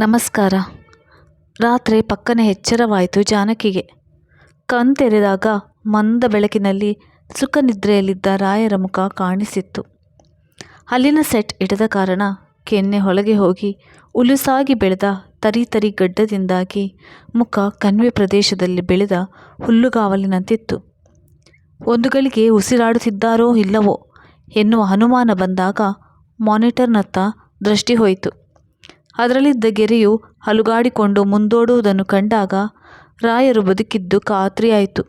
ನಮಸ್ಕಾರ. ರಾತ್ರಿ ಪಕ್ಕನೆ ಎಚ್ಚರವಾಯಿತು ಜಾನಕಿಗೆ. ಕಣ್ ತೆರೆದಾಗ ಮಂದ ಬೆಳಕಿನಲ್ಲಿ ಸುಖನಿದ್ರೆಯಲ್ಲಿದ್ದ ರಾಯರ ಮುಖ ಕಾಣಿಸಿತ್ತು. ಅಲ್ಲಿನ ಸೆಟ್ ಇಡದ ಕಾರಣ ಕೆನ್ನೆ ಹೊಳಗೆ ಹೋಗಿ ಉಲುಸಾಗಿ ಬೆಳೆದ ತರಿ ತರಿ ಗಡ್ಡದಿಂದಾಗಿ ಮುಖ ಕಣ್ವೆ ಪ್ರದೇಶದಲ್ಲಿ ಬೆಳೆದ ಹುಲ್ಲುಗಾವಲಿನಂತಿತ್ತು. ಒಂದು ಗಳಿಗೆ ಉಸಿರಾಡುತ್ತಿದ್ದಾರೋ ಇಲ್ಲವೋ ಎನ್ನುವ ಅನುಮಾನ ಬಂದಾಗ ಮಾನಿಟರ್ನತ್ತ ದೃಷ್ಟಿ ಹೋಯಿತು. ಅದರಲ್ಲಿದ್ದ ಗೆರೆಯು ಅಲುಗಾಡಿಕೊಂಡು ಮುಂದೋಡುವುದನ್ನು ಕಂಡಾಗ ರಾಯರು ಬದುಕಿದ್ದು ಖಾತ್ರಿಯಾಯಿತು.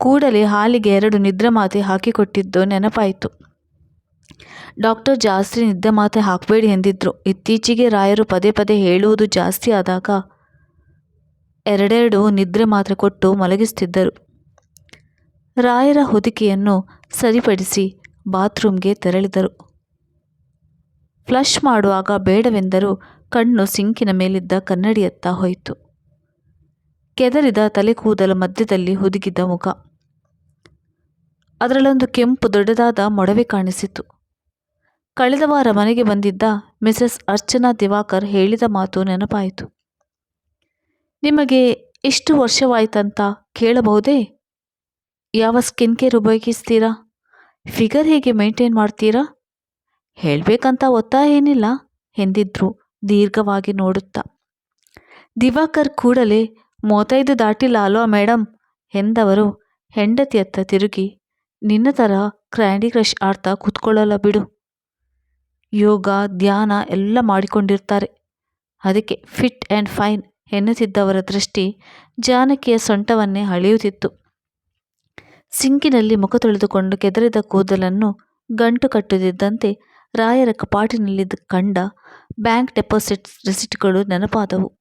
ಕೂಡಲೇ ಹಾಲಿಗೆ ಎರಡು ನಿದ್ರೆ ಮಾತೆ ಹಾಕಿಕೊಟ್ಟಿದ್ದು ನೆನಪಾಯಿತು. ಡಾಕ್ಟರ್ ಜಾಸ್ತಿ ನಿದ್ದೆ ಮಾತೆ ಹಾಕಬೇಡಿ ಎಂದಿದ್ದರು ಇತ್ತೀಚೆಗೆ ರಾಯರು ಪದೇ ಪದೇ ಹೇಳುವುದು ಜಾಸ್ತಿ ಆದಾಗ ಎರಡೆರಡು ನಿದ್ರೆ ಮಾತ್ರೆ ಕೊಟ್ಟು ಮಲಗಿಸ್ತಿದ್ದರು ರಾಯರ ಹೊದಿಕೆಯನ್ನು ಸರಿಪಡಿಸಿ ಬಾತ್ರೂಮ್ಗೆ ತೆರಳಿದರು. ಫ್ಲಶ್ ಮಾಡುವಾಗ ಬೇಡವೆಂದರೂ ಕಣ್ಣು ಸಿಂಕಿನ ಮೇಲಿದ್ದ ಕನ್ನಡಿಯತ್ತ ಹೋಯಿತು. ಕೆದರಿದ ತಲೆ ಕೂದಲ ಮಧ್ಯದಲ್ಲಿ ಹುದುಗಿದ್ದ ಮುಖ. ಅದರಲ್ಲೊಂದು ಕೆಂಪು ದೊಡ್ಡದಾದ ಮೊಡವೆ ಕಾಣಿಸಿತು. ಕಳೆದ ವಾರ ಮನೆಗೆ ಬಂದಿದ್ದ ಮಿಸಸ್ ಅರ್ಚನಾ ದಿವಾಕರ್ ಹೇಳಿದ ಮಾತು ನೆನಪಾಯಿತು. ನಿಮಗೆ ಎಷ್ಟು ವರ್ಷವಾಯ್ತಂತ ಕೇಳಬಹುದೇ? ಯಾವ ಸ್ಕಿನ್ ಕೇರ್ ಉಪಯೋಗಿಸ್ತೀರಾ? ಫಿಗರ್ ಹೇಗೆ ಮೇಂಟೈನ್ ಮಾಡ್ತೀರಾ? ಹೇಳಬೇಕಂತ ಒತ್ತಾಯ ಏನಿಲ್ಲ ಎಂದಿದ್ರು ದೀರ್ಘವಾಗಿ ನೋಡುತ್ತಾ. ದಿವಾಕರ್ ಕೂಡಲೇ, ಮೂವತ್ತೈದು ದಾಟಿಲ್ಲ ಅಲ್ವಾ ಮೇಡಮ್ ಎಂದವರು ಹೆಂಡತಿಯತ್ತ ತಿರುಗಿ, ನಿನ್ನ ಥರ ಕ್ರ್ಯಾಂಡಿ ಕ್ರಶ್ ಆಡ್ತಾ ಕೂತ್ಕೊಳ್ಳಲ್ಲ ಬಿಡು. ಯೋಗ, ಧ್ಯಾನ ಎಲ್ಲ ಮಾಡಿಕೊಂಡಿರ್ತಾರೆ. ಅದಕ್ಕೆ ಫಿಟ್ ಆ್ಯಂಡ್ ಫೈನ್ ಎನ್ನುತ್ತಿದ್ದವರ ದೃಷ್ಟಿ ಜಾನಕಿಯ ಸೊಂಟವನ್ನೇ ಅಳೆಯುತ್ತಿತ್ತು. ಸಿಂಕಿನಲ್ಲಿ ಮುಖ ತೊಳೆದುಕೊಂಡು ಕೆದರಿದ ಕೂದಲನ್ನು ಗಂಟು ಕಟ್ಟುತ್ತಿದ್ದಂತೆ ರಾಯರ ಕಪಾಟಿನಲ್ಲಿದ್ದ ಕಂಡ ಬ್ಯಾಂಕ್ ಡೆಪಾಸಿಟ್ ರೆಸಿಟ್ಗಳು ನೆನಪಾದವು.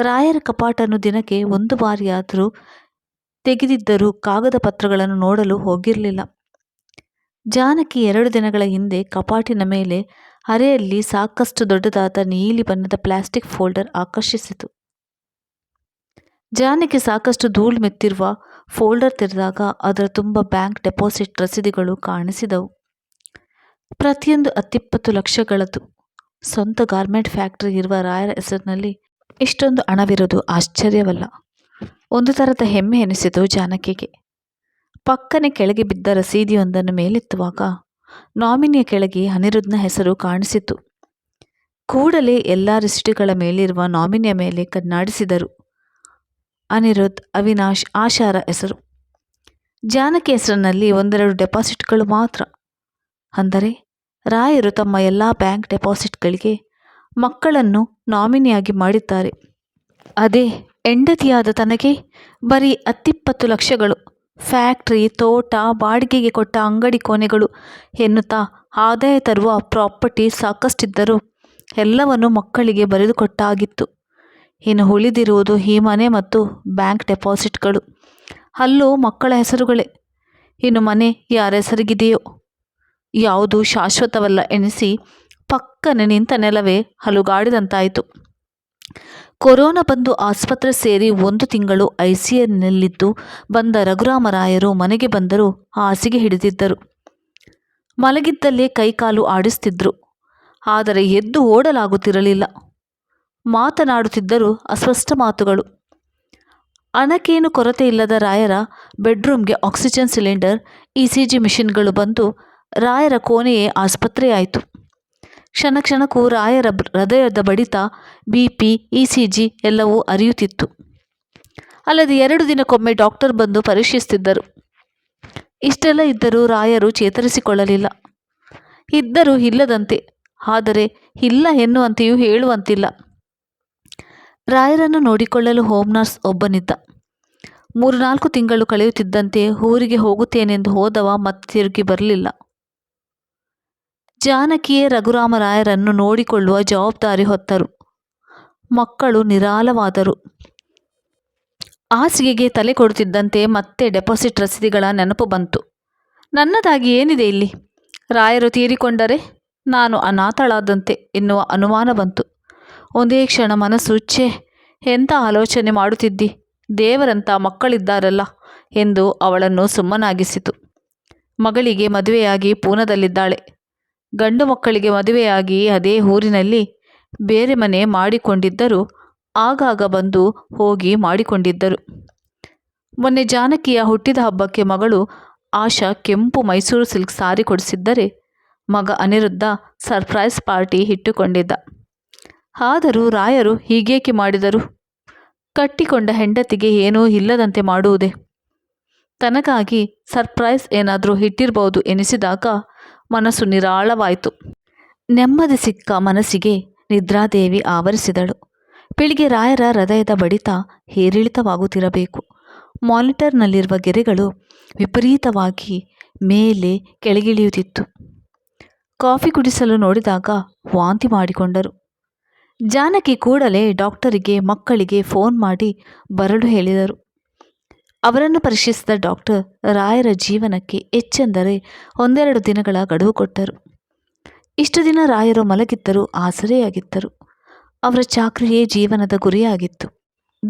ರಾಯರ ಕಪಾಟನ್ನು ದಿನಕ್ಕೆ ಒಂದು ಬಾರಿಯಾದರೂ ತೆಗೆದಿದ್ದರೂ ಕಾಗದ ಪತ್ರಗಳನ್ನು ನೋಡಲು ಹೋಗಿರಲಿಲ್ಲ. ಜಾನಕಿ ಎರಡು ದಿನಗಳ ಹಿಂದೆ ಕಪಾಟಿನ ಮೇಲೆ ಅರೆಯಲ್ಲಿ ಸಾಕಷ್ಟು ದೊಡ್ಡದಾದ ನೀಲಿ ಬಣ್ಣದ ಪ್ಲಾಸ್ಟಿಕ್ ಫೋಲ್ಡರ್ ಆಕರ್ಷಿಸಿತು. ಜಾನಕಿ ಸಾಕಷ್ಟು ಧೂಳು ಮೆತ್ತಿರುವ ಫೋಲ್ಡರ್ ತೆರೆದಾಗ ಅದರ ತುಂಬ ಬ್ಯಾಂಕ್ ಡೆಪಾಸಿಟ್ ರಸೀದಿಗಳು ಕಾಣಿಸಿದವು. ಪ್ರತಿಯೊಂದು ಹತ್ತಿಪ್ಪತ್ತು ಲಕ್ಷಗಳದ್ದು ಸ್ವಂತ ಗಾರ್ಮೆಂಟ್ ಫ್ಯಾಕ್ಟರಿ ಇರುವ ರಾಯರ ಹೆಸರಿನಲ್ಲಿ ಇಷ್ಟೊಂದು ಹಣವಿರೋದು ಆಶ್ಚರ್ಯವಲ್ಲ. ಒಂದು ಥರದ ಹೆಮ್ಮೆ ಎನಿಸಿತು ಜಾನಕಿಗೆ. ಪಕ್ಕನೆ ಕೆಳಗೆ ಬಿದ್ದ ರಸೀದಿಯೊಂದನ್ನು ಮೇಲೆತ್ತುವಾಗ ನಾಮಿನಿಯ ಕೆಳಗೆ ಅನಿರುದ್ಧನ ಹೆಸರು ಕಾಣಿಸಿತು ಕೂಡಲೇ ಎಲ್ಲ ರಿಸಿಟುಗಳ ಮೇಲಿರುವ ನಾಮಿನಿಯ ಮೇಲೆ ಕಣ್ಣಾಡಿಸಿದರು ಅನಿರುದ್ಧ್ ಅವಿನಾಶ್ ಆಶಾರ ಹೆಸರು. ಜಾನಕಿ ಹೆಸರಿನಲ್ಲಿ ಒಂದೆರಡು ಡೆಪಾಸಿಟ್ಗಳು ಮಾತ್ರ. ಅಂದರೆ ರಾಯರು ತಮ್ಮ ಎಲ್ಲ ಬ್ಯಾಂಕ್ ಡೆಪಾಸಿಟ್ಗಳಿಗೆ ಮಕ್ಕಳನ್ನು ನಾಮಿನಿಯಾಗಿ ಮಾಡಿದ್ದಾರೆ. ಅದೇ ಹೆಂಡತಿಯಾದ ತನಗೆ ಬರೀ ಹತ್ತಿಪ್ಪತ್ತು ಲಕ್ಷಗಳು. ಫ್ಯಾಕ್ಟ್ರಿ, ತೋಟ, ಬಾಡಿಗೆಗೆ ಕೊಟ್ಟ ಅಂಗಡಿ ಕೊನೆಗಳು ಎನ್ನುತ್ತಾ ಆದಾಯ ತರುವ ಪ್ರಾಪರ್ಟಿ ಸಾಕಷ್ಟಿದ್ದರೂ ಎಲ್ಲವನ್ನು ಮಕ್ಕಳಿಗೆ ಬರೆದುಕೊಟ್ಟಾಗಿತ್ತು. ಇನ್ನು ಉಳಿದಿರುವುದು ಈ ಮನೆ ಮತ್ತು ಬ್ಯಾಂಕ್ ಡೆಪಾಸಿಟ್ಗಳು. ಅಲ್ಲೂ ಮಕ್ಕಳ ಹೆಸರುಗಳೇ. ಇನ್ನು ಮನೆ ಯಾರ ಹೆಸರಿಗಿದೆಯೋ? ಯಾವುದು ಶಾಶ್ವತವಲ್ಲ ಎನಿಸಿ ಪಕ್ಕನೆ ನಿಂತ ನೆಲವೇ ಹಲುಗಾಡಿದಂತಾಯಿತು. ಕೊರೋನಾ ಬಂದು ಆಸ್ಪತ್ರೆ ಸೇರಿ ಒಂದು ತಿಂಗಳು ಐ ಸಿ ಯುನಲ್ಲಿದ್ದು ಬಂದ ರಘುರಾಮರಾಯರು ಮನೆಗೆ ಬಂದರೂ ಹಾಸಿಗೆ ಹಿಡಿದಿದ್ದರು. ಮಲಗಿದ್ದಲ್ಲೇ ಕೈಕಾಲು ಆಡಿಸ್ತಿದ್ರು. ಆದರೆ ಎದ್ದು ಓಡಲಾಗುತ್ತಿರಲಿಲ್ಲ. ಮಾತನಾಡುತ್ತಿದ್ದರು ಅಸ್ಪಷ್ಟ ಮಾತುಗಳು. ಅಣಕೇನು ಕೊರತೆ ಇಲ್ಲದ ರಾಯರ ಬೆಡ್ರೂಮ್ಗೆ oxygen cylinder, E C G ಮಿಷಿನ್ಗಳು ಬಂದು ರಾಯರ ಕೋಣೆಯೇ ಆಸ್ಪತ್ರೆಯಾಯಿತು ಕ್ಷಣ ಕ್ಷಣಕ್ಕೂ ರಾಯರ ಹೃದಯದ ಬಡಿತ B P E C G ಎಲ್ಲವೂ ಅರಿಯುತ್ತಿತ್ತು. ಅಲ್ಲದೆ ಎರಡು ದಿನಕ್ಕೊಮ್ಮೆ ಡಾಕ್ಟರ್ ಬಂದು ಪರೀಕ್ಷಿಸುತ್ತಿದ್ದರು ಇಷ್ಟೆಲ್ಲ ಇದ್ದರೂ ರಾಯರು ಚೇತರಿಸಿಕೊಳ್ಳಲಿಲ್ಲ. ಇದ್ದರೂ ಇಲ್ಲದಂತೆ, ಆದರೆ ಇಲ್ಲ ಎನ್ನುವಂತೆಯೂ ಹೇಳುವಂತಿಲ್ಲ. ರಾಯರನ್ನು ನೋಡಿಕೊಳ್ಳಲು ಹೋಮ್ ನರ್ಸ್ ಒಬ್ಬನಿದ್ದ. ಮೂರು ನಾಲ್ಕು ತಿಂಗಳು ಕಳೆಯುತ್ತಿದ್ದಂತೆ ಊರಿಗೆ ಹೋಗುತ್ತೇನೆಂದು ಹೋದವ ಮತ್ತೆ ತಿರುಗಿ ಬರಲಿಲ್ಲ. ಜಾನಕಿಯೇ ರಘುರಾಮರಾಯರನ್ನು ನೋಡಿಕೊಳ್ಳುವ ಜವಾಬ್ದಾರಿ ಹೊತ್ತರು. ಮಕ್ಕಳು ನಿರಾಳವಾದರು. ಹಾಸಿಗೆಗೆ ತಲೆ ಕೊಡುತ್ತಿದ್ದಂತೆ ಮತ್ತೆ ಡೆಪಾಸಿಟ್ ರಸೀದಿಗಳ ನೆನಪು ಬಂತು. ನನ್ನದಾಗಿ ಏನಿದೆ ಇಲ್ಲಿ? ರಾಯರು ತೀರಿಕೊಂಡರೆ ನಾನು ಅನಾಥಳಾದಂತೆ ಎನ್ನುವ ಅನುಮಾನ ಬಂತು. ಒಂದೇ ಕ್ಷಣ ಮನಸ್ಸು, ಛೇ, ಎಂಥ ಆಲೋಚನೆ ಮಾಡುತ್ತಿದ್ದಿ? ದೇವರಂತ ಮಕ್ಕಳಿದ್ದಾರಲ್ಲ ಎಂದು ಅವಳನ್ನು ಸುಮ್ಮನಾಗಿಸಿತು. ಮಗಳಿಗೆ ಮದುವೆಯಾಗಿ ಪೂನದಲ್ಲಿದ್ದಾಳೆ. ಗಂಡು ಮಕ್ಕಳಿಗೆ ಮದುವೆಯಾಗಿ ಅದೇ ಊರಿನಲ್ಲಿ ಬೇರೆ ಮನೆ ಮಾಡಿಕೊಂಡಿದ್ದರು. ಆಗಾಗ ಬಂದು ಹೋಗಿ ಮಾಡಿಕೊಂಡಿದ್ದರು. ಮೊನ್ನೆ ಜಾನಕಿಯ ಹುಟ್ಟಿದ ಹಬ್ಬಕ್ಕೆ ಮಗಳು ಆಶಾ ಕೆಂಪು ಮೈಸೂರು ಸಿಲ್ಕ್ ಸಾರಿ ಕೊಡಿಸಿದ್ದರೆ ಮಗ ಅನಿರುದ್ಧ ಸರ್ಪ್ರೈಸ್ ಪಾರ್ಟಿ ಇಟ್ಟುಕೊಂಡಿದ್ದ. ಆದರೂ ರಾಯರು ಹೀಗೇಕೆ ಮಾಡಿದರು? ಕಟ್ಟಿಕೊಂಡ ಹೆಂಡತಿಗೆ ಏನೂ ಇಲ್ಲದಂತೆ ಮಾಡುವುದೇ? ತನಗಾಗಿ ಸರ್ಪ್ರೈಸ್ ಏನಾದರೂ ಇಟ್ಟಿರ್ಬೋದು ಎನಿಸಿದಾಗ ಮನಸ್ಸು ನಿರಾಳವಾಯಿತು. ನೆಮ್ಮದಿ ಸಿಕ್ಕ ಮನಸ್ಸಿಗೆ ನಿದ್ರಾದೇವಿ ಆವರಿಸಿದಳು. ಬೆಳಿಗ್ಗೆ ರಾಯರ ಹೃದಯದ ಬಡಿತ ಏರಿಳಿತವಾಗುತ್ತಿರಬೇಕು ಮಾನಿಟರ್ನಲ್ಲಿರುವ ಗೆರೆಗಳು ವಿಪರೀತವಾಗಿ ಮೇಲೆ ಕೆಳಗಿಳಿಯುತ್ತಿತ್ತು. ಕಾಫಿ ಕುಡಿಸಲು ನೋಡಿದಾಗ ವಾಂತಿ ಮಾಡಿಕೊಂಡರು. ಜಾನಕಿ ಕೂಡಲೇ ಡಾಕ್ಟರಿಗೆ, ಮಕ್ಕಳಿಗೆ ಫೋನ್ ಮಾಡಿ ಬರಲು ಹೇಳಿದರು. ಅವರನ್ನು ಪರೀಕ್ಷಿಸಿದ ಡಾಕ್ಟರ್ ರಾಯರ ಜೀವನಕ್ಕೆ ಹೆಚ್ಚೆಂದರೆ ಒಂದೆರಡು ದಿನಗಳ ಗಡುವು ಕೊಟ್ಟರು. ಇಷ್ಟು ದಿನ ರಾಯರು ಮಲಗಿದ್ದರು ಆಸರೆಯಾಗಿದ್ದರು. ಅವರ ಚಾಕ್ರಿಯೇ ಜೀವನದ ಗುರಿಯಾಗಿತ್ತು.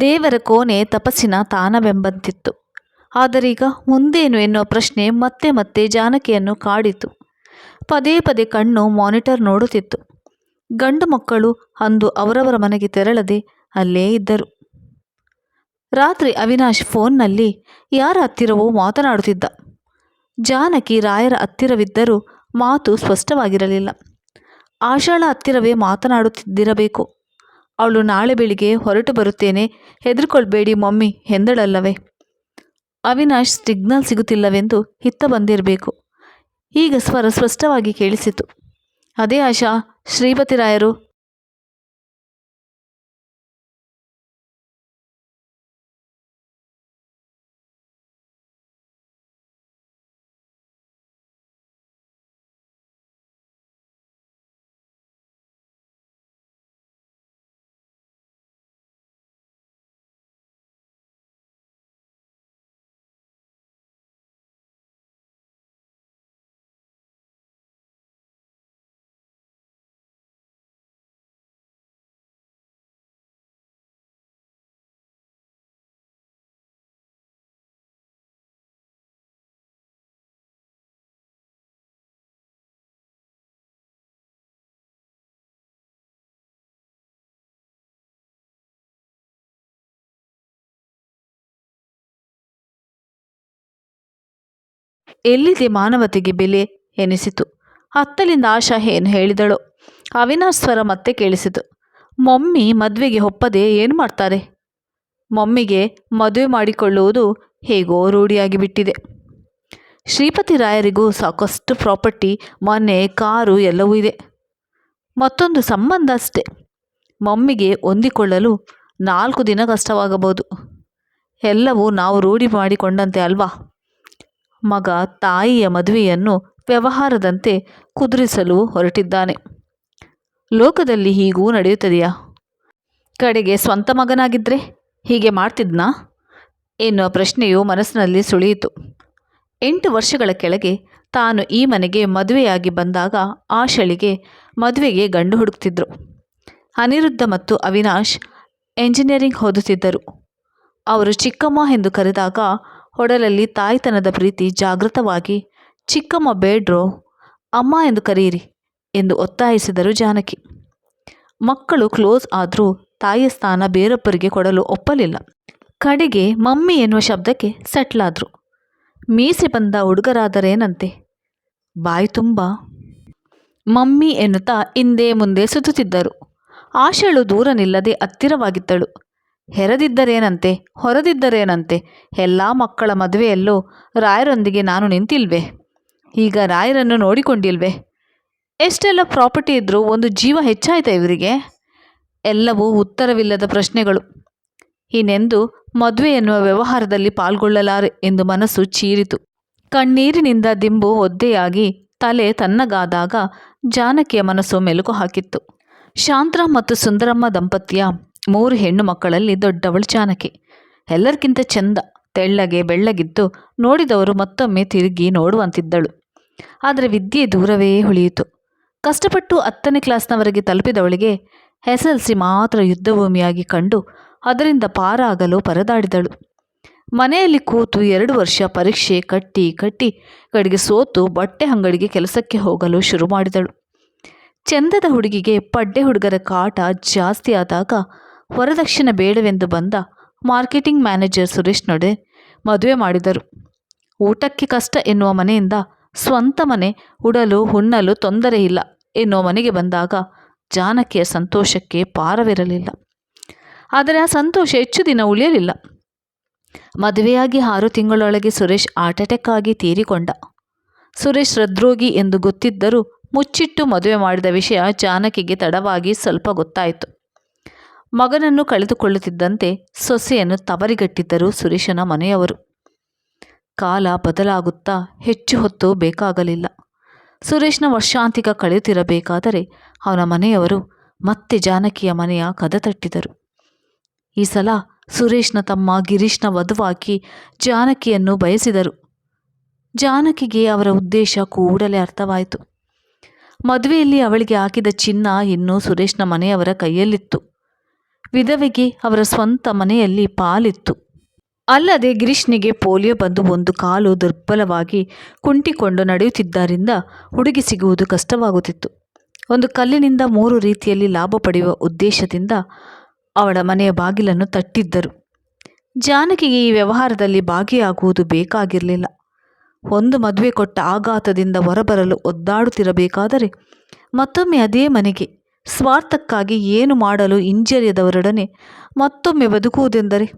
ದೇವರ ಕೋಣೆ ತಪಸ್ಸಿನ ತಾನವೆಂಬಂತಿತ್ತು ಆದರೀಗ ಮುಂದೇನು ಎನ್ನುವ ಪ್ರಶ್ನೆ ಮತ್ತೆ ಮತ್ತೆ ಜಾನಕಿಯನ್ನು ಕಾಡಿತು. ಪದೇ ಪದೇ ಕಣ್ಣು ಮಾನಿಟರ್ ನೋಡುತ್ತಿತ್ತು. ಗಂಡು ಮಕ್ಕಳು ಅಂದು ಅವರವರ ಮನೆಗೆ ತೆರಳದೆ ಅಲ್ಲೇ ಇದ್ದರು. ರಾತ್ರಿ ಅವಿನಾಶ್ ಫೋನ್ನಲ್ಲಿ ಯಾರ ಹತ್ತಿರವೋ ಮಾತನಾಡುತ್ತಿದ್ದ. ಜಾನಕಿ ರಾಯರ ಹತ್ತಿರವಿದ್ದರೂ ಮಾತು ಸ್ಪಷ್ಟವಾಗಿರಲಿಲ್ಲ. ಆಷಾಳ ಹತ್ತಿರವೇ ಮಾತನಾಡುತ್ತಿದ್ದಿರಬೇಕು. ಅವಳು ನಾಳೆ ಬೆಳಿಗ್ಗೆ ಹೊರಟು ಬರುತ್ತೇನೆ, ಹೆದರ್ಕೊಳ್ಬೇಡಿ ಮಮ್ಮಿ ಎಂದಳಲ್ಲವೇ. ಅವಿನಾಶ್ ಸಿಗ್ನಲ್ ಸಿಗುತ್ತಿಲ್ಲವೆಂದು ಹಿತ್ತ ಬಂದಿರಬೇಕು. ಈಗ ಸ್ವರ ಸ್ಪಷ್ಟವಾಗಿ ಕೇಳಿಸಿತು. ಅದೇ ಆಶಾ, ಶ್ರೀಪತಿ ಎಲ್ಲಿದೆ ಮಾನವತೆಗೆ ಬೆಲೆ? ಎನಿಸಿತು. ಹತ್ತಲಿಂದ ಆಶಾ ಏನು ಹೇಳಿದಳು? ಅವಿನಾಶ್ ಸ್ವರ ಮತ್ತೆ ಕೇಳಿಸಿತು. ಮಮ್ಮಿ ಮದುವೆಗೆ ಒಪ್ಪದೆ ಏನು ಮಾಡ್ತಾರೆ? ಮಮ್ಮಿಗೆ ಮದುವೆ ಮಾಡಿಕೊಳ್ಳುವುದು ಹೇಗೋ ರೂಢಿಯಾಗಿ ಬಿಟ್ಟಿದೆ. ಶ್ರೀಪತಿ ರಾಯರಿಗೂ ಸಾಕಷ್ಟು ಪ್ರಾಪರ್ಟಿ, ಮನೆ, ಕಾರು ಎಲ್ಲವೂ ಇದೆ. ಮತ್ತೊಂದು ಸಂಬಂಧ ಅಷ್ಟೆ. ಮಮ್ಮಿಗೆ ಹೊಂದಿಕೊಳ್ಳಲು ನಾಲ್ಕು ದಿನ ಕಷ್ಟವಾಗಬಹುದು. ಎಲ್ಲವೂ ನಾವು ರೂಢಿ ಮಾಡಿಕೊಂಡಂತೆ ಅಲ್ವಾ? ಮಗ ತಾಯಿಯ ಮದುವೆಯನ್ನು ವ್ಯವಹಾರದಂತೆ ಕುದುರಿಸಲು ಹೊರಟಿದ್ದಾನೆ. ಲೋಕದಲ್ಲಿ ಹೀಗೂ ನಡೆಯುತ್ತದೆಯಾ? ಕಡೆಗೆ ಸ್ವಂತ ಮಗನಾಗಿದ್ದರೆ ಹೀಗೆ ಮಾಡ್ತಿದ್ನಾ? ಎನ್ನುವ ಪ್ರಶ್ನೆಯು ಮನಸ್ಸಿನಲ್ಲಿ ಸುಳಿಯಿತು. ಎಂಟು ವರ್ಷಗಳ ಕೆಳಗೆ ತಾನು ಈ ಮನೆಗೆ ಮದುವೆಯಾಗಿ ಬಂದಾಗ ಆಶಳಿಗೆ ಮದುವೆಗೆ ಗಂಡು ಹುಡುಕ್ತಿದ್ರು. ಅನಿರುದ್ಧ ಮತ್ತು ಅವಿನಾಶ್ ಎಂಜಿನಿಯರಿಂಗ್ ಓದುತ್ತಿದ್ದರು. ಅವರು ಚಿಕ್ಕಮ್ಮ ಎಂದು ಕರೆದಾಗ ಒಡಲಲ್ಲಿ ತಾಯ್ತನದ ಪ್ರೀತಿ ಜಾಗೃತವಾಗಿ ಚಿಕ್ಕಮ್ಮ ಬೇಡ್ರೋ ಅಮ್ಮ ಎಂದು ಕರೆಯಿರಿ ಎಂದು ಒತ್ತಾಯಿಸಿದರು ಜಾನಕಿ. ಮಕ್ಕಳು ಕ್ಲೋಸ್ ಆದರೂ ತಾಯಿಯ ಸ್ಥಾನ ಬೇರೊಬ್ಬರಿಗೆ ಕೊಡಲು ಒಪ್ಪಲಿಲ್ಲ. ಕಡೆಗೆ ಮಮ್ಮಿ ಎನ್ನುವ ಶಬ್ದಕ್ಕೆ ಸೆಟ್ಲಾದರು. ಮೀಸೆ ಬಂದ ಹುಡುಗರಾದರೇನಂತೆ? ಬಾಯಿ ತುಂಬ. ಮಮ್ಮಿ ಎನ್ನುತ್ತಾ ಹಿಂದೆ ಮುಂದೆ ಸುತ್ತುತ್ತಿದ್ದರು. ಆಶಳು ದೂರ ನಿಲ್ಲದೆ ಹತ್ತಿರವಾಗಿದ್ದಳು. ಹೆರದಿದ್ದರೇನಂತೆ? ಹೊರದಿದ್ದರೇನಂತೆ? ಎಲ್ಲ ಮಕ್ಕಳ ಮದುವೆಯಲ್ಲೂ ರಾಯರೊಂದಿಗೆ ನಾನು ನಿಂತಿಲ್ವೇ. ಈಗ ರಾಯರನ್ನು ನೋಡಿಕೊಂಡಿಲ್ವೇ. ಎಷ್ಟೆಲ್ಲ ಪ್ರಾಪರ್ಟಿ ಇದ್ದರೂ ಒಂದು ಜೀವ ಹೆಚ್ಚಾಯ್ತಾ ಇವರಿಗೆ? ಎಲ್ಲವೂ ಉತ್ತರವಿಲ್ಲದ ಪ್ರಶ್ನೆಗಳು. ಇನ್ನೆಂದು ಮದುವೆ ಎನ್ನುವ ವ್ಯವಹಾರದಲ್ಲಿ ಪಾಲ್ಗೊಳ್ಳಲಾರೆ ಎಂದು ಮನಸ್ಸು ಚೀರಿತು. ಕಣ್ಣೀರಿನಿಂದ ದಿಂಬು ಒದ್ದೆಯಾಗಿ ತಲೆ ತನ್ನಗಾದಾಗ ಜಾನಕಿಯ ಮನಸ್ಸು ಮೆಲುಕು ಹಾಕಿತ್ತು. ಶಾಂತ್ರ ಮತ್ತು ಸುಂದರಮ್ಮ ದಂಪತಿಯ ಮೂರು ಹೆಣ್ಣು ಮಕ್ಕಳಲ್ಲಿ ದೊಡ್ಡವಳು ಜಾನಕಿ. ಎಲ್ಲರಿಗಿಂತ ಚೆಂದ, ತೆಳ್ಳಗೆ, ಬೆಳ್ಳಗಿದ್ದು ನೋಡಿದವರು ಮತ್ತೊಮ್ಮೆ ತಿರುಗಿ ನೋಡುವಂತಿದ್ದಳು. ಆದರೆ ವಿದ್ಯೆ ದೂರವೇ ಉಳಿಯಿತು. ಕಷ್ಟಪಟ್ಟು ಹತ್ತನೇ ಕ್ಲಾಸ್ನವರೆಗೆ ತಲುಪಿದವಳಿಗೆ ಎಸ್ ಎಲ್ ಸಿ ಮಾತ್ರ ಯುದ್ಧಭೂಮಿಯಾಗಿ ಕಂಡು ಅದರಿಂದ ಪಾರಾಗಲು ಪರದಾಡಿದಳು. ಮನೆಯಲ್ಲಿ ಕೂತು ಎರಡು ವರ್ಷ ಪರೀಕ್ಷೆ ಕಟ್ಟಿ ಕಟ್ಟಿ ಕಡೆಗೆ ಸೋತು ಬಟ್ಟೆ ಅಂಗಡಿಗೆ ಕೆಲಸಕ್ಕೆ ಹೋಗಲು ಶುರು ಮಾಡಿದಳು ಚಂದದ ಹುಡುಗಿಗೆ ಪಡ್ಡೆ ಹುಡುಗರ ಕಾಟ ಜಾಸ್ತಿ ಆದಾಗ ವರದಕ್ಷಿಣೆ ಬೇಡವೆಂದು ಬಂದ ಮಾರ್ಕೆಟಿಂಗ್ ಮ್ಯಾನೇಜರ್ ಸುರೇಶ್ನೊಡೆ ಮದುವೆ ಮಾಡಿದರು. ಊಟಕ್ಕೆ ಕಷ್ಟ ಎನ್ನುವ ಮನೆಯಿಂದ ಸ್ವಂತ ಮನೆ ಉಡಲು ಹುಣ್ಣಲು ತೊಂದರೆ ಇಲ್ಲ ಎನ್ನುವ ಮನೆಗೆ ಬಂದಾಗ ಜಾನಕಿಯ ಸಂತೋಷಕ್ಕೆ ಪಾರವಿರಲಿಲ್ಲ ಆದರೆ ಆ ಸಂತೋಷ ಹೆಚ್ಚು ದಿನ ಉಳಿಯಲಿಲ್ಲ. ಮದುವೆಯಾಗಿ ಆರು ತಿಂಗಳೊಳಗೆ ಸುರೇಶ್ ಹಾರ್ಟ್ ಆಗಿ ತೀರಿಕೊಂಡ. ಸುರೇಶ್ ಹೃದ್ರೋಗಿ ಎಂದು ಗೊತ್ತಿದ್ದರೂ ಮುಚ್ಚಿಟ್ಟು ಮದುವೆ ಮಾಡಿದ ವಿಷಯ ಜಾನಕಿಗೆ ತಡವಾಗಿ ಸ್ವಲ್ಪ ಗೊತ್ತಾಯಿತು. ಮಗನನ್ನು ಕಳೆದುಕೊಳ್ಳುತ್ತಿದ್ದಂತೆ ಸೊಸೆಯನ್ನು ತವರಿಗಟ್ಟಿದ್ದರು ಸುರೇಶನ ಮನೆಯವರು. ಕಾಲ ಬದಲಾಗುತ್ತಾ ಹೆಚ್ಚು ಹೊತ್ತು ಬೇಕಾಗಲಿಲ್ಲ. ಸುರೇಶ್ನ ವರ್ಷಾಂತಿಕ ಕಳೆಯುತ್ತಿರಬೇಕಾದರೆ ಅವನ ಮನೆಯವರು ಮತ್ತೆ ಜಾನಕಿಯ ಮನೆಯ ಕದ ತಟ್ಟಿದರು. ಈ ಸಲ ಸುರೇಶ್ನ ತಮ್ಮ ಗಿರೀಶ್ನ ವಧುವಾಕಿ ಜಾನಕಿಯನ್ನು ಬಯಸಿದರು. ಜಾನಕಿಗೆ ಅವರ ಉದ್ದೇಶ ಕೂಡಲೇ ಅರ್ಥವಾಯಿತು. ಮದುವೆಯಲ್ಲಿ ಅವಳಿಗೆ ಹಾಕಿದ ಚಿನ್ನ ಇನ್ನೂ ಸುರೇಶ್ನ ಮನೆಯವರ ಕೈಯಲ್ಲಿತ್ತು. ವಿಧವೆಗೆ ಅವರ ಸ್ವಂತ ಮನೆಯಲ್ಲಿ ಪಾಲಿತ್ತು. ಅಲ್ಲದೆ ಗಿರೀಶ್ನಿಗೆ ಪೋಲಿಯೋ ಬಂದು ಒಂದು ಕಾಲು ದುರ್ಬಲವಾಗಿ ಕುಂಟಿಕೊಂಡು ನಡೆಯುತ್ತಿದ್ದರಿಂದ ಹುಡುಗಿ ಸಿಗುವುದು ಕಷ್ಟವಾಗುತ್ತಿತ್ತು. ಒಂದು ಕಲ್ಲಿನಿಂದ ಮೂರು ರೀತಿಯಲ್ಲಿ ಲಾಭ ಪಡೆಯುವ ಉದ್ದೇಶದಿಂದ ಅವಳ ಮನೆಯ ಬಾಗಿಲನ್ನು ತಟ್ಟಿದ್ದರು. ಜಾನಕಿಗೆ ಈ ವ್ಯವಹಾರದಲ್ಲಿ ಭಾಗಿಯಾಗುವುದು ಬೇಕಾಗಿರಲಿಲ್ಲ. ಒಂದು ಮದುವೆ ಕೊಟ್ಟ ಆಘಾತದಿಂದ ಹೊರಬರಲು ಒದ್ದಾಡುತ್ತಿರಬೇಕಾದರೆ ಮತ್ತೊಮ್ಮೆ ಅದೇ ಮನೆಗೆ ಸ್ವಾರ್ಥಕ್ಕಾಗಿ ಏನು ಮಾಡಲು ಹಿಂಜರಿಯದವರೊಡನೆ ಮತ್ತೊಮ್ಮೆ ಬದುಕುವುದೆಂದರೆ?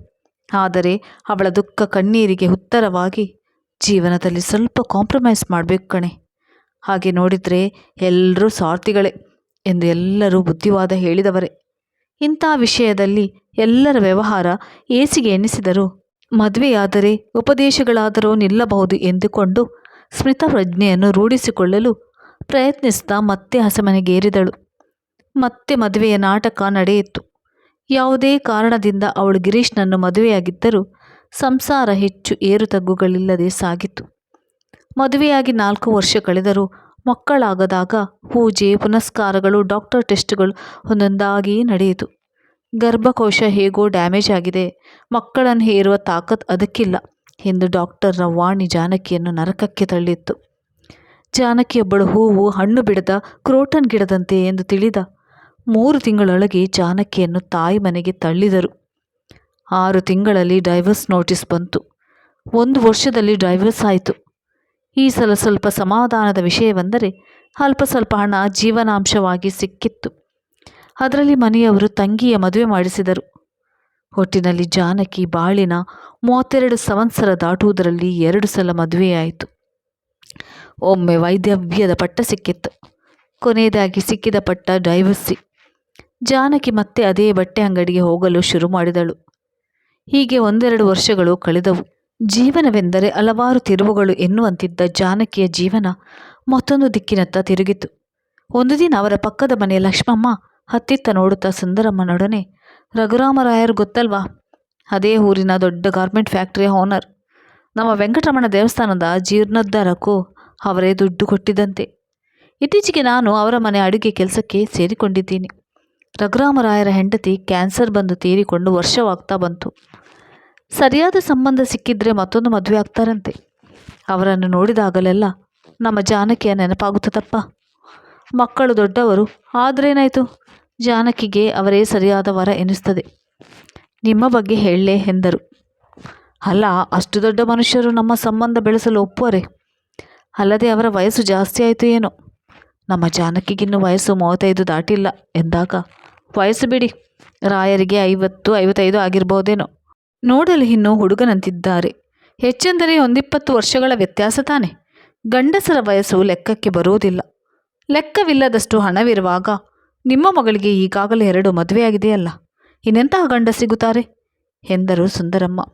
ಆದರೆ ಅವಳ ದುಃಖ ಕಣ್ಣೀರಿಗೆ ಉತ್ತರವಾಗಿ, ಜೀವನದಲ್ಲಿ ಸ್ವಲ್ಪ ಕಾಂಪ್ರಮೈಸ್ ಮಾಡಬೇಕು ಕಣೆ. ಹಾಗೆ ನೋಡಿದರೆ ಎಲ್ಲರೂ ಸ್ವಾರ್ಥಿಗಳೇ ಎಂದು ಎಲ್ಲರೂ ಬುದ್ಧಿವಾದ ಹೇಳಿದವರೇ. ಇಂಥ ವಿಷಯದಲ್ಲಿ ಎಲ್ಲರ ವ್ಯವಹಾರ ಏಸಿಗೆ ಎನಿಸಿದರೂ ಮದುವೆಯಾದರೆ ಉಪದೇಶಗಳಾದರೂ ನಿಲ್ಲಬಹುದು ಎಂದುಕೊಂಡು ಸ್ಮಿತ ಪ್ರಜ್ಞೆಯನ್ನು ರೂಢಿಸಿಕೊಳ್ಳಲು ಪ್ರಯತ್ನಿಸ್ತಾ ಮತ್ತೆ ಹಸಮನೆಗೇರಿದಳು. ಮತ್ತೆ ಮದುವೆಯ ನಾಟಕ ನಡೆಯಿತು. ಯಾವುದೇ ಕಾರಣದಿಂದ ಅವಳು ಗಿರೀಶ್ನನ್ನು ಮದುವೆಯಾಗಿದ್ದರೂ ಸಂಸಾರ ಹೆಚ್ಚು ಏರುತಗ್ಗುಗಳಿಲ್ಲದೆ ಸಾಗಿತು. ಮದುವೆಯಾಗಿ ನಾಲ್ಕು ವರ್ಷ ಕಳೆದರೂ ಮಕ್ಕಳಾಗದಾಗ ಪೂಜೆ, ಪುನಸ್ಕಾರಗಳು, ಡಾಕ್ಟರ್ ಟೆಸ್ಟ್ಗಳು ಒಂದೊಂದಾಗಿ ನಡೆಯಿತು. ಗರ್ಭಕೋಶ ಹೇಗೋ ಡ್ಯಾಮೇಜ್ ಆಗಿದೆ, ಮಕ್ಕಳನ್ನು ಹೇರುವ ತಾಕತ್ ಅದಕ್ಕಿಲ್ಲ ಎಂದು ಡಾಕ್ಟರ್ನ ವಾಣಿ ಜಾನಕಿಯನ್ನು ನರಕಕ್ಕೆ ತಳ್ಳಿತ್ತು. ಜಾನಕಿಯೊಬ್ಬಳು ಹೂವು, ಹಣ್ಣು ಬಿಡದ ಕ್ರೋಟನ್ ಗಿಡದಂತೆ ಎಂದು ತಿಳಿದ ಮೂರು ತಿಂಗಳೊಳಗೆ ಜಾನಕಿಯನ್ನು ತಾಯಿ ಮನೆಗೆ ತಳ್ಳಿದರು. ಆರು ತಿಂಗಳಲ್ಲಿ ಡೈವರ್ಸ್ ನೋಟಿಸ್ ಬಂತು. ಒಂದು ವರ್ಷದಲ್ಲಿ ಡೈವರ್ಸ್ ಆಯಿತು. ಈ ಸಲ ಸ್ವಲ್ಪ ಸಮಾಧಾನದ ವಿಷಯವೆಂದರೆ ಅಲ್ಪ ಸ್ವಲ್ಪ ಹಣ ಜೀವನಾಂಶವಾಗಿ ಸಿಕ್ಕಿತ್ತು. ಅದರಲ್ಲಿ ಮನೆಯವರು ತಂಗಿಯ ಮದುವೆ ಮಾಡಿಸಿದರು. ಒಟ್ಟಿನಲ್ಲಿ ಜಾನಕಿ ಬಾಳಿನ ಮೂವತ್ತೆರಡು ಸಂವತ್ಸರ ದಾಟುವುದರಲ್ಲಿ ಎರಡು ಸಲ ಮದುವೆಯಾಯಿತು. ಒಮ್ಮೆ ವೈದ್ಯವ್ಯದ ಪಟ್ಟ ಸಿಕ್ಕಿತ್ತು. ಕೊನೆಯದಾಗಿ ಸಿಕ್ಕಿದ ಪಟ್ಟ ಡೈವರ್ಸಿ. ಜಾನಕಿ ಮತ್ತೆ ಅದೇ ಬಟ್ಟೆ ಅಂಗಡಿಗೆ ಹೋಗಲು ಶುರು ಮಾಡಿದಳು. ಹೀಗೆ ಒಂದೆರಡು ವರ್ಷಗಳು ಕಳೆದವು. ಜೀವನವೆಂದರೆ ಹಲವಾರು ತಿರುವುಗಳು ಎನ್ನುವಂತಿದ್ದ ಜಾನಕಿಯ ಜೀವನ ಮತ್ತೊಂದು ದಿಕ್ಕಿನತ್ತ ತಿರುಗಿತು. ಒಂದು ದಿನ ಅವರ ಪಕ್ಕದ ಮನೆಯ ಲಕ್ಷ್ಮಮ್ಮ ಹತ್ತಿತ್ತ ನೋಡುತ್ತಾ ಸುಂದರಮ್ಮನೊಡನೆ, ರಘುರಾಮರಾಯರು ಗೊತ್ತಲ್ವಾ? ಅದೇ ಊರಿನ ದೊಡ್ಡ ಗಾರ್ಮೆಂಟ್ ಫ್ಯಾಕ್ಟರಿಯ ಓನರ್. ನಮ್ಮ ವೆಂಕಟರಮಣ ದೇವಸ್ಥಾನದ ಜೀರ್ಣೋದ್ಧಾರಕ್ಕೂ ಅವರೇ ದುಡ್ಡು ಕೊಟ್ಟಿದ್ದಂತೆ. ಇತ್ತೀಚೆಗೆ ನಾನು ಅವರ ಮನೆ ಅಡುಗೆ ಕೆಲಸಕ್ಕೆ ಸೇರಿಕೊಂಡಿದ್ದೀನಿ. ರಘುರಾಮರಾಯರ ಹೆಂಡತಿ ಕ್ಯಾನ್ಸರ್ ಬಂದು ತೀರಿಕೊಂಡು ವರ್ಷವಾಗ್ತಾ ಬಂತು. ಸರಿಯಾದ ಸಂಬಂಧ ಸಿಕ್ಕಿದ್ರೆ ಮತ್ತೊಂದು ಮದುವೆ ಆಗ್ತಾರಂತೆ. ಅವರನ್ನು ನೋಡಿದಾಗಲೆಲ್ಲ ನಮ್ಮ ಜಾನಕಿಯ ನೆನಪಾಗುತ್ತದಪ್ಪ ಮಕ್ಕಳು ದೊಡ್ಡವರು, ಆದ್ರೇನಾಯಿತು? ಜಾನಕಿಗೆ ಅವರೇ ಸರಿಯಾದ ವರ ಎನಿಸ್ತದೆ. ನಿಮ್ಮ ಬಗ್ಗೆ ಹೇಳಲೇ ಎಂದರು. ಅಲ್ಲ, ಅಷ್ಟು ದೊಡ್ಡ ಮನುಷ್ಯರು ನಮ್ಮ ಸಂಬಂಧ ಬೆಳೆಸಲು ಒಪ್ಪುವರೆ? ಅಲ್ಲದೆ ಅವರ ವಯಸ್ಸು ಜಾಸ್ತಿ ಆಯಿತು ಏನೋ? ನಮ್ಮ ಜಾನಕಿಗಿನ್ನೂ ವಯಸ್ಸು ಮೂವತ್ತೈದು ದಾಟಿಲ್ಲ ಎಂದಾಗ ವಯಸ್ಸು ಬಿಡಿ ರಾಯರಿಗೆ ಐವತ್ತು, ಐವತ್ತೈದು ಆಗಿರ್ಬೋದೇನೋ. ನೋಡಲು ಇನ್ನೂ ಹುಡುಗನಂತಿದ್ದಾರೆ. ಹೆಚ್ಚೆಂದರೆ ಒಂದಿಪ್ಪತ್ತು ವರ್ಷಗಳ ವ್ಯತ್ಯಾಸ ತಾನೆ. ಗಂಡಸರ ವಯಸ್ಸು ಲೆಕ್ಕಕ್ಕೆ ಬರುವುದಿಲ್ಲ. ಲೆಕ್ಕವಿಲ್ಲದಷ್ಟು ಹಣವಿರುವಾಗ ನಿಮ್ಮ ಮಗಳಿಗೆ ಈಗಾಗಲೇ ಎರಡು ಮದುವೆಯಾಗಿದೆಯಲ್ಲ. ಇನ್ನೆಂತಹ ಗಂಡ ಸಿಗುತ್ತಾರೆ? ಎಂದರು ಸುಂದರಮ್ಮ.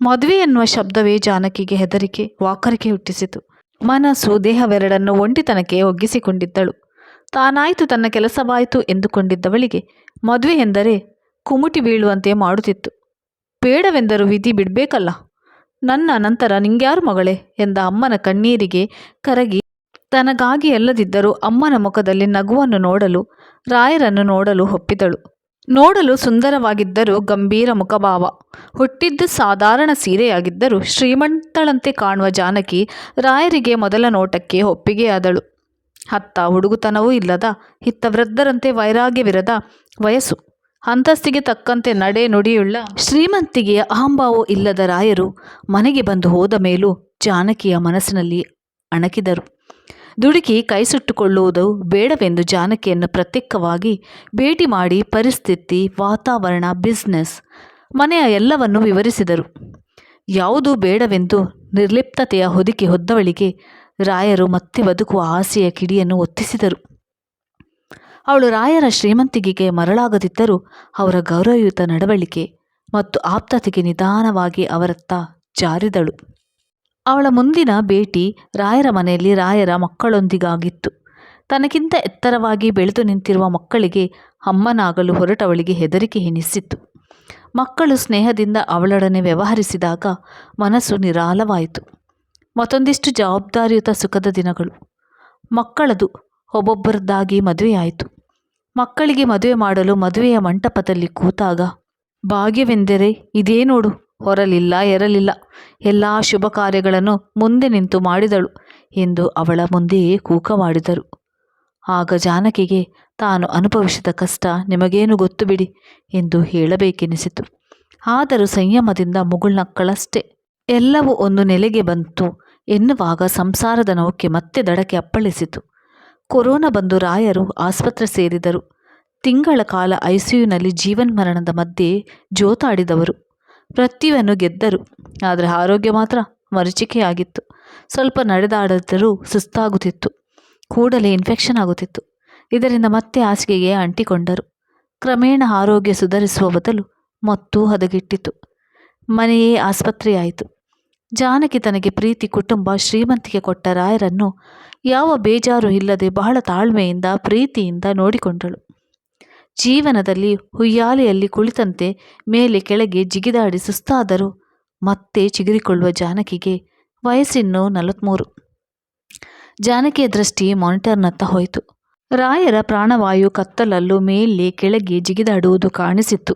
ಮದುವೆ ಎನ್ನುವ ಶಬ್ದವೇ ಜಾನಕಿಗೆ ಹೆದರಿಕೆ, ವಾಕರಿಕೆ ಹುಟ್ಟಿಸಿತು. ಮನಸ್ಸು ದೇಹವೆರಡನ್ನು ಒಂಟಿತನಕ್ಕೆ ಒಗ್ಗಿಸಿಕೊಂಡಿದ್ದಳು. ತಾನಾಯಿತು ತನ್ನ ಕೆಲಸವಾಯಿತು ಎಂದುಕೊಂಡಿದ್ದವಳಿಗೆ ಮದುವೆ ಎಂದರೆ ಕುಮುಟಿ ಬೀಳುವಂತೆ ಮಾಡುತ್ತಿತ್ತು. ಬೇಡವೆಂದರೂ ವಿಧಿ ಬಿಡಬೇಕಲ್ಲ. ನನ್ನ ನಂತರ ನಿಂಗ್ಯಾರು ಮಗಳೇ ಎಂದ ಅಮ್ಮನ ಕಣ್ಣೀರಿಗೆ ಕರಗಿ. ತನಗಾಗಿ ಎಲ್ಲದಿದ್ದರೂ ಅಮ್ಮನ ಮುಖದಲ್ಲಿ ನಗುವನ್ನು ನೋಡಲು, ರಾಯರನ್ನು ನೋಡಲು ಒಪ್ಪಿದಳು. ನೋಡಲು ಸುಂದರವಾಗಿದ್ದರೂ ಗಂಭೀರ ಮುಖಭಾವ. ಹುಟ್ಟಿದ್ದು ಸಾಧಾರಣ ಸೀರೆಯಾಗಿದ್ದರೂ ಶ್ರೀಮಂತಳಂತೆ ಕಾಣುವ ಜಾನಕಿ ರಾಯರಿಗೆ ಮೊದಲ ನೋಟಕ್ಕೆ ಒಪ್ಪಿಗೆಯಾದಳು. ಹತ್ತ ಹುಡುಗುತನವೂ ಇಲ್ಲದ ಇತ್ತ ವೃದ್ಧರಂತೆ ವೈರಾಗ್ಯವಿರದ ವಯಸ್ಸು. ಅಂತಸ್ತಿಗೆ ತಕ್ಕಂತೆ ನಡೆ ನುಡಿಯುಳ್ಳ ಶ್ರೀಮಂತಿಗೆಯ ಅಹಂಭಾವ ಇಲ್ಲದ ರಾಯರು ಮನೆಗೆ ಬಂದು ಹೋದ ಮೇಲೂ ಜಾನಕಿಯ ಮನಸ್ಸಿನಲ್ಲಿ ಅಣಕಿದರು. ದುಡುಕಿ ಕೈ ಸುಟ್ಟುಕೊಳ್ಳುವುದು ಬೇಡವೆಂದು ಜಾನಕಿಯನ್ನು ಪ್ರತ್ಯೇಕವಾಗಿ ಭೇಟಿ ಮಾಡಿ ಪರಿಸ್ಥಿತಿ, ವಾತಾವರಣ ಬಿಸ್ನೆಸ್ ಮನೆಯ ಎಲ್ಲವನ್ನು ವಿವರಿಸಿದರು. ಯಾವುದೂ ಬೇಡವೆಂದು ನಿರ್ಲಿಪ್ತತೆಯ ಹೊದಿಕೆ ಹೊದ್ದವಳಿಗೆ ರಾಯರು ಮತ್ತೆ ಬದುಕುವ ಆಸೆಯ ಕಿಡಿಯನ್ನು ಒತ್ತಿಸಿದರು. ಅವಳು ರಾಯರ ಶ್ರೀಮಂತಿಗೆಗೆ ಮರಳಾಗದಿದ್ದರೂ ಅವರ ಗೌರವಯುತ ನಡವಳಿಕೆ ಮತ್ತು ಆಪ್ತತೆಗೆ ನಿಧಾನವಾಗಿ ಅವರತ್ತ ಜಾರಿದಳು. ಅವಳ ಮುಂದಿನ ಭೇಟಿ ರಾಯರ ಮನೆಯಲ್ಲಿ ರಾಯರ ಮಕ್ಕಳೊಂದಿಗಾಗಿತ್ತು. ತನಗಿಂತ ಎತ್ತರವಾಗಿ ಬೆಳೆದು ನಿಂತಿರುವ ಮಕ್ಕಳಿಗೆ ಅಮ್ಮನಾಗಲು ಹೊರಟವಳಿಗೆ ಹೆದರಿಕೆ ಎನಿಸಿತ್ತು. ಮಕ್ಕಳು ಸ್ನೇಹದಿಂದ ಅವಳೊಡನೆ ವ್ಯವಹರಿಸಿದಾಗ ಮನಸ್ಸು ನಿರಾಳವಾಯಿತು. ಮತ್ತೊಂದಿಷ್ಟು ಜವಾಬ್ದಾರಿಯುತ ಸುಖದ ದಿನಗಳು. ಮಕ್ಕಳದು ಒಬ್ಬೊಬ್ಬರದ್ದಾಗಿ ಮದುವೆಯಾಯಿತು. ಮಕ್ಕಳಿಗೆ ಮದುವೆ ಮಾಡಲು ಮದುವೆಯ ಮಂಟಪದಲ್ಲಿ ಕೂತಾಗ, ಭಾಗ್ಯವೆಂದರೆ ಇದೇ ನೋಡು, ಹೊರಲಿಲ್ಲ, ಎರಲಿಲ್ಲ, ಎಲ್ಲ ಶುಭ ಕಾರ್ಯಗಳನ್ನು ಮುಂದೆ ನಿಂತು ಮಾಡಿದಳು ಎಂದು ಅವಳ ಮುಂದೆಯೇ ಕೂಕವಾಡಿದರು ಆಗ ಜಾನಕಿಗೆ, ತಾನು ಅನುಭವಿಸಿದ ಕಷ್ಟ ನಿಮಗೇನು ಗೊತ್ತು ಬಿಡಿ ಎಂದು ಹೇಳಬೇಕೆನಿಸಿತು. ಆದರೂ ಸಂಯಮದಿಂದ ಮುಗುಳ್ನಕ್ಕಳಷ್ಟೇ. ಎಲ್ಲವೂ ಒಂದು ನೆಲೆಗೆ ಬಂತು. ಎನ್ನುವಾಗ ಸಂಸಾರದ ನೌಕೆ ಮತ್ತೆ ದಡಕ್ಕೆ ಅಪ್ಪಳಿಸಿತು. ಕೊರೋನಾ ಬಂದು ರಾಯರು ಆಸ್ಪತ್ರೆ ಸೇರಿದರು. ತಿಂಗಳ ಕಾಲ ಐಸಿಯುನಲ್ಲಿ ಜೀವನ್ಮರಣದ ಮಧ್ಯೆ ಜೋತಾಡಿದವರು. ಪ್ರತಿಯನ್ನು ಗೆದ್ದರು. ಆದರೆ ಆರೋಗ್ಯ ಮಾತ್ರ ಮರೀಚಿಕೆಯಾಗಿತ್ತು ಸ್ವಲ್ಪ ನಡೆದಾಡದರೂ ಸುಸ್ತಾಗುತ್ತಿತ್ತು. ಕೂಡಲೇ ಇನ್ಫೆಕ್ಷನ್ ಆಗುತ್ತಿತ್ತು. ಇದರಿಂದ ಮತ್ತೆ ಹಾಸಿಗೆಗೆ ಅಂಟಿಕೊಂಡರು. ಕ್ರಮೇಣ ಆರೋಗ್ಯ ಸುಧಾರಿಸುವ ಬದಲು ಮತ್ತೂ ಹದಗೆಟ್ಟಿತು ಮನೆಯೇ ಆಸ್ಪತ್ರೆಯಾಯಿತು. ಜಾನಕಿ ತನಗೆ ಪ್ರೀತಿ ಕುಟುಂಬ ಶ್ರೀಮಂತಿಕೆ ಕೊಟ್ಟ ರಾಯರನ್ನು ಯಾವ ಬೇಜಾರು ಇಲ್ಲದೆ ಬಹಳ ತಾಳ್ಮೆಯಿಂದ, ಪ್ರೀತಿಯಿಂದ ನೋಡಿಕೊಂಡಳು. ಜೀವನದಲ್ಲಿ ಹುಯ್ಯಾಲೆಯಲ್ಲಿ ಕುಳಿತಂತೆ ಮೇಲೆ ಕೆಳಗೆ ಜಿಗಿದಾಡಿ ಸುಸ್ತಾದರೂ ಮತ್ತೆ ಚಿಗುರಿಕೊಳ್ಳುವ ಜಾನಕಿಗೆ ವಯಸ್ಸಿನ್ನು ನಲವತ್ತ್ಮೂರು ಜಾನಕಿಯ ದೃಷ್ಟಿ ಮಾನಿಟರ್ನತ್ತ ಹೋಯಿತು. ರಾಯರ ಪ್ರಾಣವಾಯು ಕತ್ತಲಲ್ಲೂ ಮೇಲೆ ಕೆಳಗೆ ಜಿಗಿದಾಡುವುದು ಕಾಣಿಸಿತ್ತು.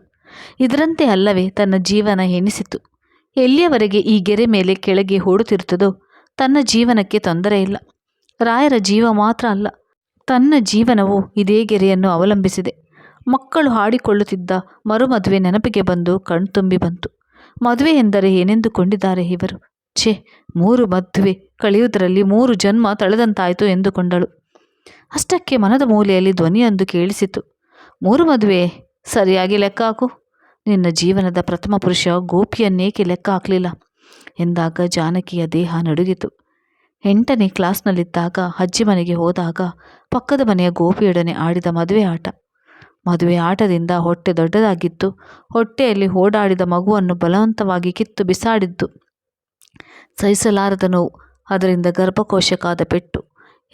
ಇದರಂತೆ ಅಲ್ಲವೇ ತನ್ನ ಜೀವನ ಎನಿಸಿತು. ಎಲ್ಲಿಯವರೆಗೆ ಈ ಗೆರೆ ಮೇಲೆ ಕೆಳಗೆ ಓಡುತ್ತಿರುತ್ತದೋ ತನ್ನ ಜೀವನಕ್ಕೆ ತೊಂದರೆ ಇಲ್ಲ. ರಾಯರ ಜೀವ ಮಾತ್ರ ಅಲ್ಲ, ತನ್ನ ಜೀವನವು ಇದೇ ಗೆರೆಯನ್ನು ಅವಲಂಬಿಸಿದೆ. ಮಕ್ಕಳು ಹಾಡಿಕೊಳ್ಳುತ್ತಿದ್ದ ಮರುಮದುವೆ ನೆನಪಿಗೆ ಬಂದು ಕಣ್ತುಂಬಿ ಬಂತು. ಮದುವೆ ಎಂದರೆ ಏನೆಂದುಕೊಂಡಿದ್ದಾರೆ ಇವರು? ಛೇ, ಮೂರು ಮದುವೆ, ಕಳೆಯುವುದರಲ್ಲಿ ಮೂರು ಜನ್ಮ ತಳೆದಂತಾಯಿತು ಎಂದುಕೊಂಡಳು. ಅಷ್ಟಕ್ಕೆ ಮನದ ಮೂಲೆಯಲ್ಲಿ ಧ್ವನಿಯೊಂದು ಕೇಳಿಸಿತು. ಮೂರು ಮದುವೆ, ಸರಿಯಾಗಿ ಲೆಕ್ಕ ಹಾಕು. ನಿನ್ನ ಜೀವನದ ಪ್ರಥಮ ಪುರುಷ ಗೋಪಿಯನ್ನೇಕೆ ಲೆಕ್ಕ ಹಾಕಲಿಲ್ಲ? ಎಂದಾಗ ಜಾನಕಿಯ ದೇಹ ನಡುಗಿತು. ಎಂಟನೇ ಕ್ಲಾಸ್ನಲ್ಲಿದ್ದಾಗ ಅಜ್ಜಿ ಮನೆಗೆ ಹೋದಾಗ ಪಕ್ಕದ ಮನೆಯ ಗೋಪಿಯೊಡನೆ ಆಡಿದ ಮದುವೆ ಆಟ. ಮದುವೆ ಆಟದಿಂದ ಹೊಟ್ಟೆ ದೊಡ್ಡದಾಗಿತ್ತು. ಹೊಟ್ಟೆಯಲ್ಲಿ ಓಡಾಡಿದ ಮಗುವನ್ನು ಬಲವಂತವಾಗಿ ಕಿತ್ತು ಬಿಸಾಡಿದ್ದು. ಸಹಿಸಲಾರದ ನೋವು, ಅದರಿಂದ ಗರ್ಭಕೋಶಕ್ಕಾದ ಪೆಟ್ಟು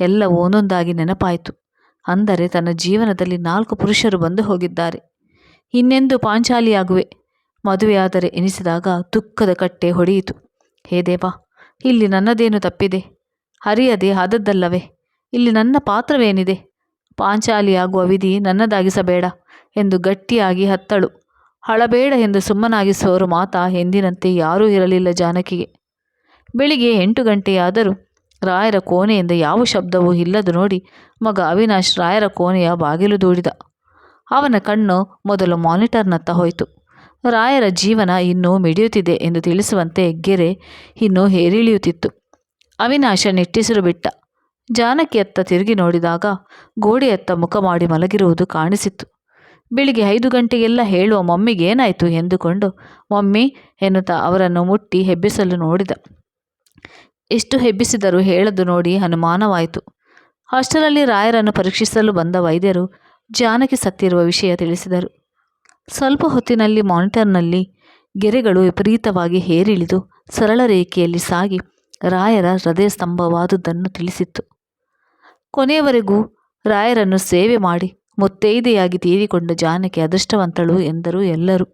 ಎಲ್ಲವೂ ಒಂದೊಂದಾಗಿ ನೆನಪಾಯಿತು. ಅಂದರೆ ತನ್ನ ಜೀವನದಲ್ಲಿ ನಾಲ್ಕು ಪುರುಷರು ಬಂದು ಹೋಗಿದ್ದಾರೆ. ಇನ್ನೆಂದು ಪಾಂಚಾಲಿಯಾಗುವೆ? ಮದುವೆಯಾದರೆ ಎನಿಸಿದಾಗ ದುಃಖದ ಕಟ್ಟೆ ಹೊಡೆಯಿತು. ಹೇ ದೇವ, ಇಲ್ಲಿ ನನ್ನದೇನು ತಪ್ಪಿದೆ? ಹರಿಯದೆ ಆದದ್ದಲ್ಲವೇ? ಇಲ್ಲಿ ನನ್ನ ಪಾತ್ರವೇನಿದೆ? ಪಾಂಚಾಲಿಯಾಗುವ ವಿಧಿ ನನ್ನದಾಗಿಸಬೇಡ ಎಂದು ಗಟ್ಟಿಯಾಗಿ ಹತ್ತಳು. ಹಳಬೇಡ ಎಂದು ಸುಮ್ಮನಾಗಿಸುವವರು ಮಾತಾ ಎಂದಿನಂತೆ ಯಾರೂ ಇರಲಿಲ್ಲ ಜಾನಕಿಗೆ. ಬೆಳಿಗ್ಗೆ ಎಂಟು ಗಂಟೆಯಾದರೂ ರಾಯರ ಕೋಣೆಯಿಂದ ಯಾವ ಶಬ್ದವೂ ಇಲ್ಲದು ನೋಡಿ ಮಗ ಅವಿನಾಶ್ ರಾಯರ ಕೋಣೆಯ ಬಾಗಿಲು ದೂಡಿದ. ಅವನ ಕಣ್ಣು ಮೊದಲು ಮಾನಿಟರ್ನತ್ತ ಹೋಯಿತು. ರಾಯರ ಜೀವನ ಇನ್ನೂ ಮಿಡಿಯುತ್ತಿದೆ ಎಂದು ತಿಳಿಸುವಂತೆ ಗೆರೆ ಇನ್ನೂ ಹೇರಿಳಿಯುತ್ತಿತ್ತು. ಅವಿನಾಶ ನಿಟ್ಟಿಸಿರು ಬಿಟ್ಟ. ಜಾನಕಿಯತ್ತ ತಿರುಗಿ ನೋಡಿದಾಗ ಗೋಡೆಯತ್ತ ಮುಖ ಮಾಡಿ ಮಲಗಿರುವುದು ಕಾಣಿಸಿತ್ತು. ಬೆಳಿಗ್ಗೆ ಐದು ಗಂಟೆಗೆಲ್ಲ ಹೇಳುವ ಮಮ್ಮಿಗೇನಾಯಿತು ಎಂದುಕೊಂಡು ಮಮ್ಮಿ ಎನ್ನುತ್ತಾ ಅವರನ್ನು ಮುಟ್ಟಿ ಹೆಬ್ಬಿಸಲು ನೋಡಿದ. ಎಷ್ಟು ಹೆಬ್ಬಿಸಿದರೂ ಹೇಳದು ನೋಡಿ ಅನುಮಾನವಾಯಿತು ಹಾಸ್ಟೆಲಲ್ಲಿ ರಾಯರನ್ನು ಪರೀಕ್ಷಿಸಲು ಬಂದ ವೈದ್ಯರು ಜಾನಕಿ ಸತ್ತಿರುವ ವಿಷಯ ತಿಳಿಸಿದರು. ಸ್ವಲ್ಪ ಹೊತ್ತಿನಲ್ಲಿ ಮಾನಿಟರ್ನಲ್ಲಿ ಗೆರೆಗಳು ವಿಪರೀತವಾಗಿ ಹೇರಿಳಿದು ಸರಳ ರೇಖೆಯಲ್ಲಿ ಸಾಗಿ ರಾಯರ ಹೃದಯ ಸ್ತಂಭವಾದುದನ್ನು ತಿಳಿಸಿತ್ತು. ಕೊನೆಯವರೆಗೂ ರಾಯರನ್ನು ಸೇವೆ ಮಾಡಿ ಮುತ್ತೈದೆಯಾಗಿ ತೀರಿಕೊಂಡ ಜಾನಕಿ ಅದೃಷ್ಟವಂತಳು ಎಂದರು ಎಲ್ಲರೂ.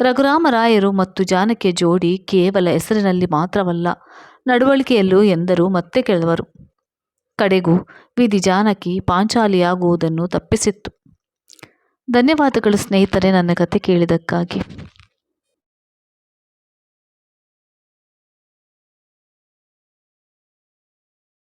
ರಘುರಾಮರಾಯರು ಮತ್ತು ಜಾನಕಿಯ ಜೋಡಿ ಕೇವಲ ಹೆಸರಿನಲ್ಲಿ ಮಾತ್ರವಲ್ಲ, ನಡವಳಿಕೆಯಲ್ಲೂ ಎಂದರು ಮತ್ತೆ ಕೆಲವರು ಕಡೆಗೂ ವಿಧಿ ಜಾನಕಿ ಪಾಂಚಾಲಿಯಾಗುವುದನ್ನು ತಪ್ಪಿಸಿತ್ತು. ಧನ್ಯವಾದಗಳು ಸ್ನೇಹಿತರೆ ನನ್ನ ಕತೆ ಕೇಳಿದ್ದಕ್ಕಾಗಿ.